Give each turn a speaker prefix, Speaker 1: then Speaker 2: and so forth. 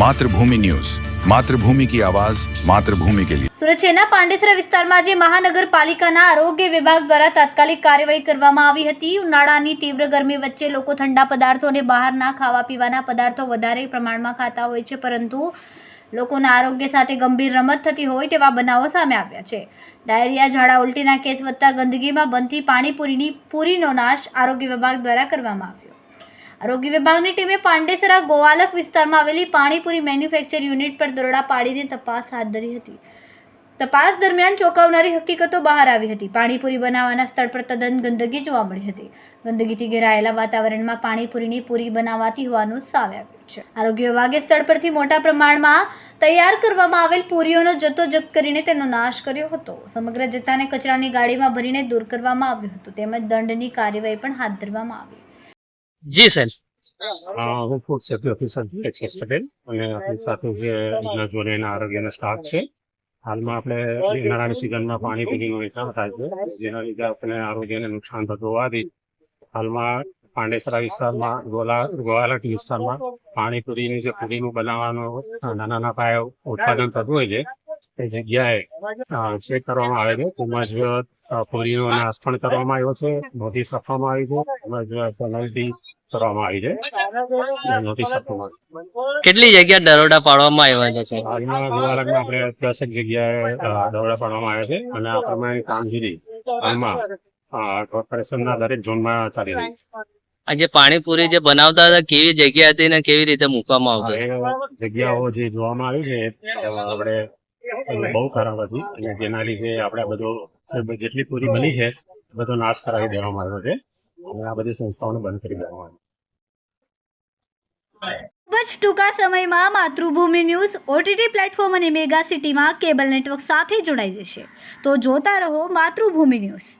Speaker 1: Mathrubhumi news. Mathrubhumi કી આવાજ, માતૃભૂમિ કે લીએ
Speaker 2: સુરત પાંડેસરા વિસ્તારમાં જે મહાનગરપાલિકાના આરોગ્ય વિભાગ દ્વારા તાત્કાલિક કાર્યવાહી કરવામાં આવી હતી, ઉનાળાની તીવ્ર ગરમી વચ્ચે લોકો ઠંડા પદાર્થો અને બહારના ખાવા પીવાના પદાર્થો વધારે પ્રમાણમાં ખાતા હોય છે, પરંતુ લોકોના આરોગ્ય સાથે ગંભીર રમત થતી હોય તેવા બનાવો સામે આવ્યા છે. ડાયરિયા, ઝાડા, ઉલટીના કેસ વધતા ગંદકીમાં બનતી પાણીપુરીની પૂરીનો નાશ આરોગ્ય વિભાગ દ્વારા કરવામાં આવ્યો. આરોગ્ય વિભાગની ટીમે પાંડેસરા ગોવાલક વિસ્તારમાં આવેલી પાણીપુરી મેન્યુફેક્ચર યુનિટ પર દરોડા પાડીને તપાસ હાથ ધરી હતી. તપાસ દરમિયાન ચોંકાવનારી હકીકતો બહાર આવી હતી. પાણીપુરી બનાવવાના સ્થળ પર તદ્દન ગંદકી જોવા મળી હતી. ગંદકીથી ઘેરાયેલા વાતાવરણમાં પાણીપુરીની પૂરી બનાવાતી હોવાનું સામે આવ્યું છે. આરોગ્ય વિભાગે સ્થળ પરથી મોટા પ્રમાણમાં તૈયાર કરવામાં આવેલ પૂરીઓનો જથ્થો જપ્ત કરીને તેનો નાશ કર્યો હતો. સમગ્ર જથ્થાને કચરાની ગાડીમાં ભરીને દૂર કરવામાં આવ્યો હતો. તેમજ દંડની કાર્યવાહી પણ હાથ ધરવામાં આવી.
Speaker 3: જી, સાહેબ.
Speaker 4: હું food safety officer H S Patel અને આપણી સાથે જે એમના જોડે આરોગ્યનો સ્ટાફ છે. હાલમાં આપણે ઉનાળાની સિઝનમાં પાણી પીણીનો વેચાણ થાય છે. જેના લીધે આપણે આરોગ્યને નુકસાન થતું હોવાથી હાલમાં પાંડેસરા વિસ્તારમાં, ગોલા, ગોવાલટ વિસ્તારમાં પાણીપુરીની જે પૂરીનું બનાવવાનું નાના નાના પાયે ઉત્પાદન થતું હોય છે, એ જગ્યાએ ચેક કરવામાં આવે છે. તેમજ પૂરીનો નાશ પણ કરવામાં આવ્યો છે. નોટિસ આપવામાં આવી છે. તેમજ પેનલ્ટી કરવામાં આવી છે. નોટિસ આપવામાં આવી
Speaker 3: કેટલી જગ્યા દરોડા પાડવામાં આવ્યા છે
Speaker 4: હાલમાં ગોવાલકમાં આપણે દસેક જગ્યાએ દરોડા પાડવામાં આવ્યા છે અને આ પ્રમાણે કામગીરી હાલમાં કોર્પોરેશનના દરેક ઝોનમાં ચાલી રહી છે.
Speaker 3: આ જે પાણીપુરી જે બનાવતા હતા કેવી જગ્યા હતી ને કેવી રીતે મૂકવામાં આવતું?
Speaker 4: એ જગ્યાઓ જે જોવામાં આવી છે એ આપણે બહુ ખરાબ હતી. જેના લીધે આપણે બધો જેટલી પૂરી બની છે બધો નાશ કરાવી દેવામાં આવ્યો છે. અને આ બધી સંસ્થાઓને બંધ કરી દેવામાં આવી.
Speaker 2: ખૂબ જ ટૂંકા સમયમાં માતૃભૂમિ ન્યૂઝ ઓટીટી પ્લેટફોર્મ અને મેગા સિટીમાં કેબલ નેટવર્ક સાથે જોડાઈ જશે. તો જોતા રહો માતૃભૂમિ ન્યૂઝ.